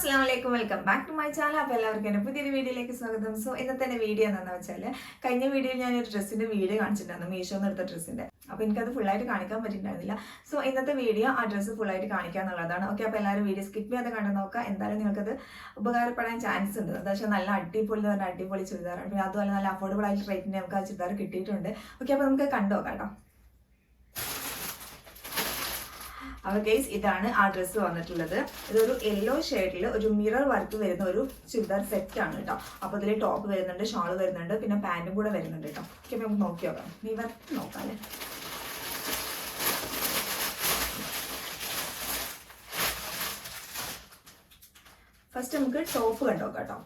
അസ്സാം വലൈക്കും welcome back to my channel. അപ്പോൾ എല്ലാവർക്കും എന്റെ പുതിയൊരു വീഡിയോയിലേക്ക് സ്വാഗതം. സോ ഇന്നത്തെ എന്റെ വീഡിയോ എന്താണെന്ന് വെച്ചാൽ കഴിഞ്ഞ വീഡിയോയിൽ ഞാൻ ഒരു ഡ്രസ്സിന്റെ വീഡിയോ കാണിച്ചിട്ടുണ്ടായിരുന്നു. മീഷോന്ന് എടുത്ത ഡ്രസ്സിന്റെ അപ്പോൾ എനിക്കത് ഫുള്ളായിട്ട് കാണിക്കാൻ പറ്റിയിട്ടുണ്ടായിരുന്നില്ല. സോ ഇന്നത്തെ വീഡിയോ ആ ഡ്രസ്സ് ഫുള്ളായിട്ട് കാണിക്കുക എന്നുള്ളതാണ്. ഓക്കെ അപ്പോൾ എല്ലാവരും വീഡിയോ സ്കിപ്പ് ചെയ്യാതെ കണ്ടു നോക്കുക. എന്തായാലും നിങ്ങൾക്കത് ഉപകാരപ്പെടാൻ ചാൻസ് ഉണ്ട്. എന്താ വെച്ചാൽ നല്ല അടിപൊളി പറഞ്ഞാൽ അടിപൊളി ചുരിദാറാണ്. പിന്നെ അതുപോലെ നല്ല അഫോർഡബിൾ ആയിട്ട് റേറ്റിന് നമുക്ക് ആ ചുരിദാർ കിട്ടിയിട്ടുണ്ട്. ഓക്കെ അപ്പോൾ നമുക്ക് കണ്ടു നോക്കാം കേട്ടോ. അപ്പോൾ ഗൈസ് ഇതാണ് ആ ഡ്രസ്സ് വന്നിട്ടുള്ളത്. ഇതൊരു യെല്ലോ ഷെയ്ഡിൽ ഒരു മിറർ വർക്ക് വരുന്ന ഒരു ചുരിദാർ സെറ്റ് ആണ് കേട്ടോ അപ്പോൾ ഇതിൽ ടോപ്പ് വരുന്നുണ്ട് ഷാൾ വരുന്നുണ്ട് പിന്നെ പാന്റും കൂടെ വരുന്നുണ്ട് കേട്ടോ ഓക്കെ നമുക്ക് നോക്കി നോക്കാം. നീ വർക്ക് നോക്കാം അല്ലേ? ഫസ്റ്റ് നമുക്ക് ടോപ്പ് കണ്ടോക്കാം കേട്ടോ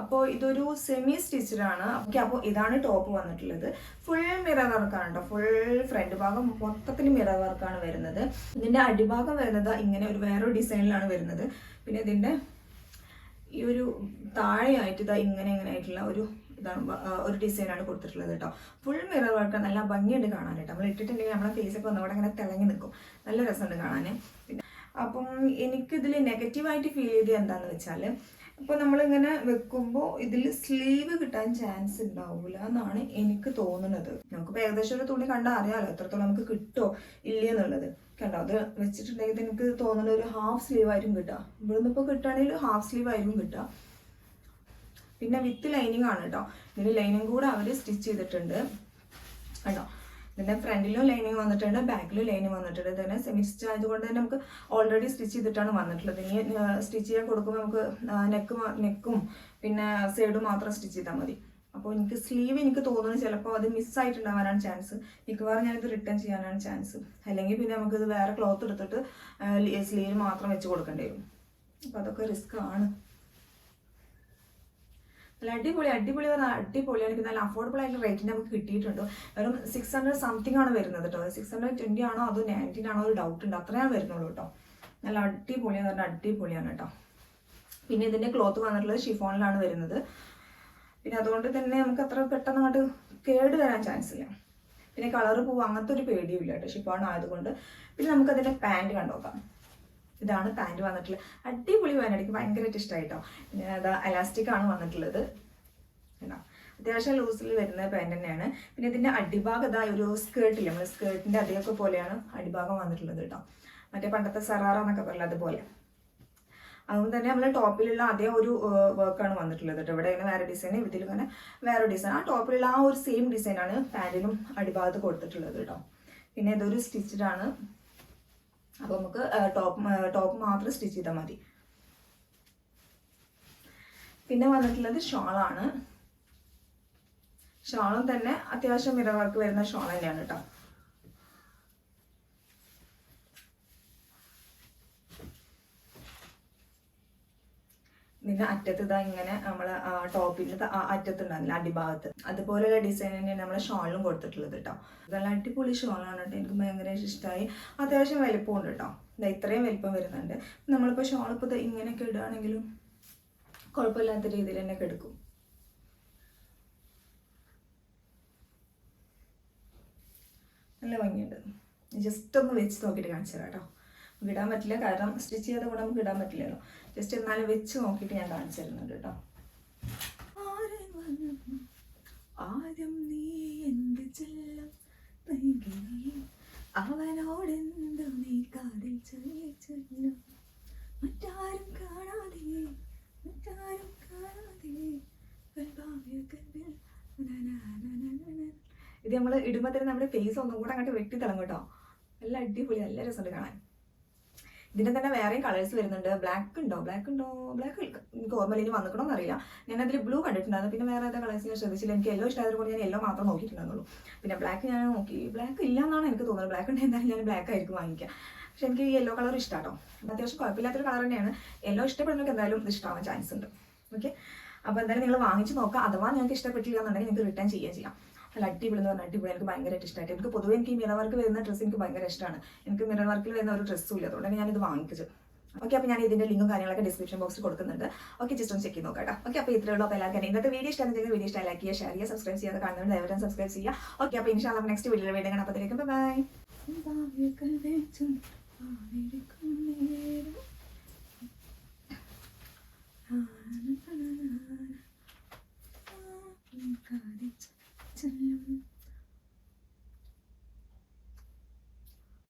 അപ്പോൾ ഇതൊരു സെമി സ്റ്റിച്ചഡാണ് ഓക്കെ അപ്പോൾ ഇതാണ് ടോപ്പ് വന്നിട്ടുള്ളത്. ഫുൾ മിറർ വർക്കാണ് കേട്ടോ ഫുൾ ഫ്രണ്ട് ഭാഗം മൊത്തത്തിൽ മിറർ വർക്കാണ് വരുന്നത്. ഇതിന്റെ അടിഭാഗം വരുന്നത് ഇങ്ങനെ ഒരു വേറൊരു ഡിസൈനിലാണ് വരുന്നത്. പിന്നെ ഇതിന്റെ ഈ ഒരു താഴെയായിട്ട് ഇതാ ഇങ്ങനെ ഇങ്ങനെ ആയിട്ടുള്ള ഒരു ഇതാണ് ഒരു ഡിസൈനാണ് കൊടുത്തിട്ടുള്ളത് കേട്ടോ ഫുൾ മിറർ വർക്ക് നല്ല ഭംഗിയുണ്ട് കാണാൻ കേട്ടോ നമ്മൾ ഇട്ടിട്ടുണ്ടെങ്കിൽ നമ്മളെ ഫേസൊക്കെ ഒന്നുകൂടെ അങ്ങനെ തിളങ്ങി നിൽക്കും. നല്ല രസമുണ്ട് കാണാൻ പിന്നെ അപ്പം എനിക്കിതിൽ നെഗറ്റീവായിട്ട് ഫീൽ ചെയ്തത് എന്താണെന്ന് വെച്ചാൽ ഇപ്പോൾ നമ്മളിങ്ങനെ വെക്കുമ്പോൾ ഇതിൽ സ്ലീവ് കിട്ടാൻ ചാൻസ് ഉണ്ടാവില്ല എന്നാണ് എനിക്ക് തോന്നുന്നത്. നമുക്കിപ്പോൾ ഏകദേശം ഒരു തുണി കണ്ടാൽ അറിയാമല്ലോ എത്രത്തോളം നമുക്ക് കിട്ടോ ഇല്ല എന്നുള്ളത്. കണ്ടോ? അത് വെച്ചിട്ടുണ്ടെങ്കിൽ എനിക്ക് തോന്നുന്ന ഒരു ഹാഫ് സ്ലീവ് ആയിരിക്കും കിട്ടുക. ഇവിടുന്ന് ഇപ്പോൾ കിട്ടുകയാണെങ്കിൽ ഹാഫ് സ്ലീവ് ആയിരിക്കും കിട്ടുക. പിന്നെ വിത്ത് ലൈനിങ് ആണ് കേട്ടോ. ഇതിന് ലൈനിങ് കൂടെ അവർ സ്റ്റിച്ച് ചെയ്തിട്ടുണ്ട്. കേട്ടോ ഇതിന്റെ ഫ്രണ്ടിലും ലൈനിങ് വന്നിട്ടുണ്ട് ബാക്കിലും ലൈനിങ് വന്നിട്ടുണ്ട്. ഇതിനെ സെമി സ്റ്റിച്ച് ആയതുകൊണ്ട് തന്നെ നമുക്ക് ഓൾറെഡി സ്റ്റിച്ച് ചെയ്തിട്ടാണ് വന്നിട്ടുള്ളത്. ഇനി സ്റ്റിച്ച് ചെയ്യാൻ കൊടുക്കുമ്പോൾ നമുക്ക് നെക്ക് നെക്കും പിന്നെ സൈഡും മാത്രം സ്റ്റിച്ച് ചെയ്താൽ മതി. അപ്പോൾ എനിക്ക് സ്ലീവ് എനിക്ക് തോന്നുന്നു ചിലപ്പോൾ അത് മിസ്സായിട്ടുണ്ടാവാനാണ് ചാൻസ് മിക്കവാറും ഞാനിത് റിട്ടേൺ ചെയ്യാനാണ് ചാൻസ് അല്ലെങ്കിൽ പിന്നെ നമുക്കിത് വേറെ ക്ലോത്ത് എടുത്തിട്ട് സ്ലീവ് മാത്രം വെച്ച് കൊടുക്കേണ്ടി വരും. അപ്പോൾ അതൊക്കെ റിസ്ക് ആണ്. നല്ല അടിപൊളി അടിപൊളി അടിപൊളിയാണ് നല്ല അഫോർഡബിൾ ആയിട്ടുള്ള റേറ്റിന് നമുക്ക് കിട്ടിയിട്ടുണ്ട്. വെറും സിക്സ് ഹൺഡ്രഡ് സംതിങ് ആണ് വരുന്നത് കേട്ടോ സിക്സ് ഹൺഡ്രഡ് ട്വന്റി ആണോ അതോ നയന്റീൻ ആണോ ഒരു ഡൗട്ട് ഉണ്ട്. അത്രയാണ് വരുന്നുള്ളൂ കേട്ടോ നല്ല അടിപൊളിയാണ് പറഞ്ഞാൽ അടിപൊളിയാണ് കേട്ടോ പിന്നെ ഇതിന്റെ ക്ലോത്ത് വന്നിട്ടുള്ളത് ഷിഫോണിലാണ് വരുന്നത്. പിന്നെ അതുകൊണ്ട് തന്നെ നമുക്ക് അത്ര പെട്ടെന്ന് അങ്ങോട്ട് കേട് വരാൻ ചാൻസ് ഇല്ല. പിന്നെ കളർ പോവും. അങ്ങനത്തെ ഒരു പേടിയും ഇല്ല കേട്ടോ ഷിഫോൺ ആയതുകൊണ്ട്. പിന്നെ നമുക്ക് അതിന്റെ പാന്റ് കണ്ടോക്കാം. ഇതാണ് പാന്റ് വന്നിട്ടുള്ളത്. അടിപൊളി പാന്റ് എനിക്ക് ഭയങ്കരമായിട്ട് ഇഷ്ടമായിട്ടോ പിന്നെ അതാ അലാസ്റ്റിക് ആണ് വന്നിട്ടുള്ളത്. കണ്ടോ? അത്യാവശ്യം ലൂസിൽ വരുന്ന പാന്റ് തന്നെയാണ്. പിന്നെ ഇതിന്റെ അടിഭാഗം ഇതാ ഒരു സ്കേർട്ടില്ല നമ്മൾ സ്കേർട്ടിന്റെ അതേയൊക്കെ പോലെയാണ് അടിഭാഗം വന്നിട്ടുള്ളത് കേട്ടോ. മറ്റേ പണ്ടത്തെ സറാറ എന്നൊക്കെ പറയുന്നത് അതുപോലെ. അതുകൊണ്ട് തന്നെ നമ്മൾ ടോപ്പിലുള്ള അതേ ഒരു വർക്കാണ് വന്നിട്ടുള്ളത് കേട്ടോ. ഇവിടെ വേറെ ഡിസൈൻ ഇതിൽ ഇങ്ങനെ വേറെ ഡിസൈൻ ആ ടോപ്പിലുള്ള ആ ഒരു സെയിം ഡിസൈനാണ് പാന്റിലും അടിഭാഗത്ത് കൊടുത്തിട്ടുള്ളത് കേട്ടോ. പിന്നെ ഇതൊരു സ്റ്റിച്ചഡ് ആണ്. അപ്പോൾ നമുക്ക് ടോപ്പ് ടോപ്പ് മാത്രം സ്റ്റിച്ച് ചെയ്താൽ മതി. പിന്നെ വന്നിട്ടുള്ളത് ഷോളാണ്. ഷോളും തന്നെ അത്യാവശ്യം മിറർ വർക്ക് വരുന്ന ഷോൾ തന്നെയാണ് കേട്ടോ ഇതിന്റെ അറ്റത്ത് ഇതാ ഇങ്ങനെ നമ്മളെ ടോപ്പിന്റെ അറ്റത്തുണ്ടാവില്ല അടിഭാഗത്ത്. അതുപോലെയുള്ള ഡിസൈൻ തന്നെയാണ് നമ്മളെ ഷോളിലും കൊടുത്തിട്ടുള്ളത് കേട്ടോ നല്ല അടിപൊളി ഷോളാണ് കേട്ടോ എനിക്ക് ഭയങ്കര ഇഷ്ടമായി അത്യാവശ്യം വലിപ്പമുണ്ട് കേട്ടോ ഇതാ ഇത്രയും വലിപ്പം വരുന്നുണ്ട്. നമ്മളിപ്പോൾ ഷോൾ ഇപ്പോൾ ഇങ്ങനെയൊക്കെ ഇടുകയാണെങ്കിലും കുഴപ്പമില്ലാത്ത രീതിയിൽ തന്നെ എടുക്കും. നല്ല ഭംഗിയുണ്ട്. ജസ്റ്റ് ഒന്ന് വെച്ച് നോക്കിയിട്ട് കാണിച്ചു തരാം കേട്ടോ ഇടാൻ പറ്റില്ല. കാരണം സ്റ്റിച്ച് ചെയ്ത കൂടെ നമുക്ക് ഇടാൻ പറ്റില്ലല്ലോ. ജസ്റ്റ് എന്നാലും വെച്ച് നോക്കിയിട്ട് ഞാൻ കാണിച്ചു തരുന്നുണ്ട് കേട്ടോ. ഇത് നമ്മൾ ഇടുമ്പോൾ തന്നെ നമ്മുടെ ഫേസ് ഒന്നും കൂടെ അങ്ങോട്ട് വെട്ടി തിളങ്ങും കേട്ടോ. നല്ല അടിപൊളി നല്ല രസമുണ്ട് കാണാൻ. ഇതിന്റെ തന്നെ വേറെയും കളേഴ്സ് വരുന്നുണ്ട്. ബ്ലാക്ക് ഉണ്ടോ? ബ്ലാക്ക് ഉണ്ടോ? ബ്ലാക്ക് എനിക്ക് ഓർമ്മ ഇനി അറിയില്ല ഞാൻ അതിൽ ബ്ലൂ കണ്ടിട്ടുണ്ടായിരുന്നു. പിന്നെ വേറെ ഏതാ കളേഴ്സ് ഞാൻ ശ്രദ്ധിച്ചില്ല. എനിക്ക് യെല്ലോ ഇഷ്ടമായത് കൊണ്ട് ഞാൻ യെല്ലോ മാത്രം നോക്കിയിട്ടുണ്ടായിരുന്നുള്ളൂ. പിന്നെ ബ്ലാക്ക് ഞാൻ നോക്കി. ബ്ലാക്ക് ഇല്ല എന്നാണ് എനിക്ക് തോന്നുന്നത്. ബ്ലാക്ക് ഉണ്ടെങ്കിൽ എന്തായാലും ഞാൻ ബ്ലാക്ക് ആയിരിക്കും വാങ്ങിക്കുക പക്ഷെ എനിക്ക് യെല്ലോ കളർ ഇഷ്ടമാട്ടോ അത്യാവശ്യം കുഴപ്പമില്ലാത്തൊരു കളർ തന്നെയാണ്. യെല്ലോ ഇഷ്ടപ്പെടുന്നവർക്ക് എന്തായാലും ഇഷ്ടമാവാൻ ചാൻസ് ഉണ്ട്. ഓക്കെ അപ്പോൾ എന്തായാലും നിങ്ങൾ വാങ്ങിച്ച് നോക്കുക. അഥവാ നിങ്ങൾക്ക് ഇഷ്ടപ്പെട്ടില്ല എന്നുണ്ടെങ്കിൽ നിങ്ങൾക്ക് റിട്ടേൺ ചെയ്യുകയും ചെയ്യാം. നല്ല അടിപൊളി എന്ന് പറഞ്ഞാൽ അടിപൊളി. എനിക്ക് ഭയങ്കരമായിട്ട് ഇഷ്ടമായിട്ട് എനിക്ക് പൊതുവെ എനിക്ക് മിറർ വർക്ക് വരുന്ന ഡ്രസ്സ് എനിക്ക് ഭയങ്കര ഇഷ്ടമാണ് എനിക്ക് മിറർ വർക്കിൽ വരുന്ന ഒരു ഡ്രസ്സും ഇല്ല. അതുകൊണ്ടാണ് ഞാനിത് വാങ്ങിച്ചത്. ഓക്കെ അപ്പോൾ ഞാൻ ഇതിന്റെ ലിങ്കും കാര്യങ്ങളൊക്കെ ഡിസ്ക്രിപ്ഷൻ ബോക്സിൽ കൊടുക്കുന്നുണ്ട്. ഓക്കെ ജസ്റ്റ് ഒന്ന് ചെക്ക് ചെയ്ത് നോക്കാം ഓക്കെ അപ്പോൾ ഇത്രയേ ഉള്ളൂ. അപ്പോൾ എല്ലാവർക്കും ഇന്നത്തെ വീഡിയോ ഇഷ്ടമാണെങ്കിൽ വീഡിയോ ഇഷ്ടമായി ലൈക്ക് ചെയ്യുക ഷെയർ ചെയ്യുക സബ്സ്ക്രൈബ് ചെയ്യാതെ കാണുന്നവർ എല്ലാവരും സബ്സ്ക്രൈബ് ചെയ്യുക. ഓക്കെ അപ്പോൾ ഇൻഷാ നമുക്ക് നെക്സ്റ്റ് വീഡിയോ വീഡിയോ കാണാം. അപ്പോഴത്തേക്കും ബൈ ചെല്ലും